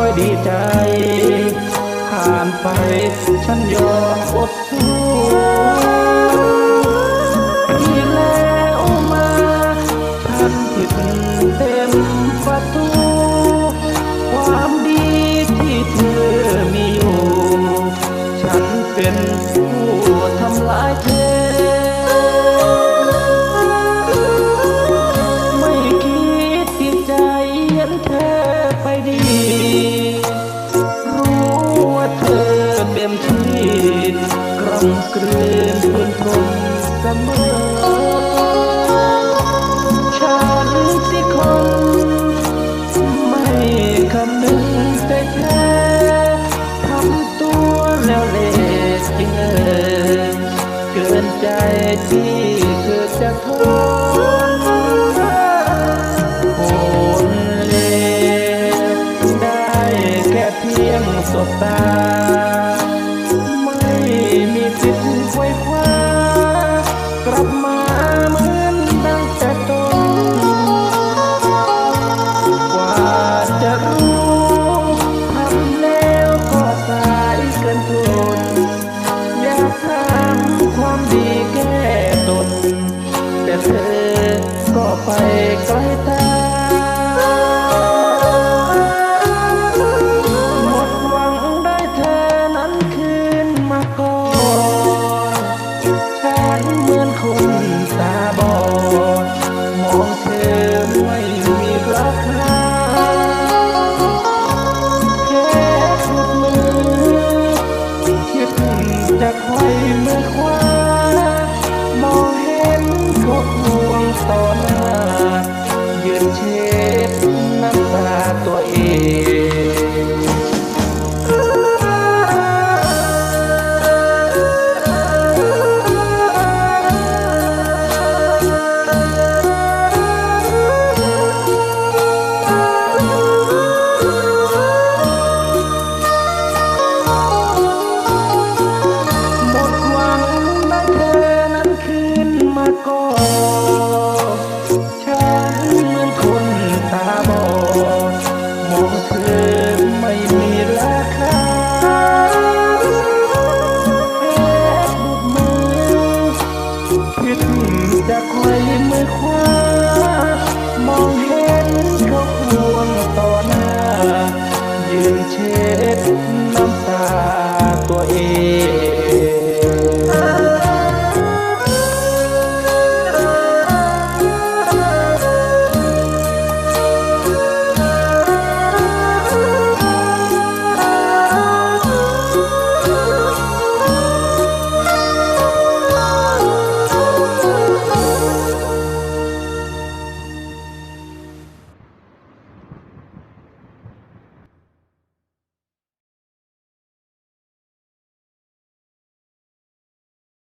อยดีใจ ผ่านไปฉันยอมอดทนที่แล้วมาฉันผิดเต็มประตู ความดีที่เธอมีอยู่ ฉันเป็น ดี รู้ว่าเธอเต็มที่กรำกลืนพื้นทนเสมอฉันสิคน ไม่คำนึงแต่แค่ทำตัวแล้วเละจริงเออเกินใจที่เธอจะทนคน พีย ก็ฉันเหมือนคนตาบอดมองเธอไม่มีราคาแค่บุกมือคิดจะควยมือคว้ามองเห็นเขาควงต่อหน้ายืนเชื่อ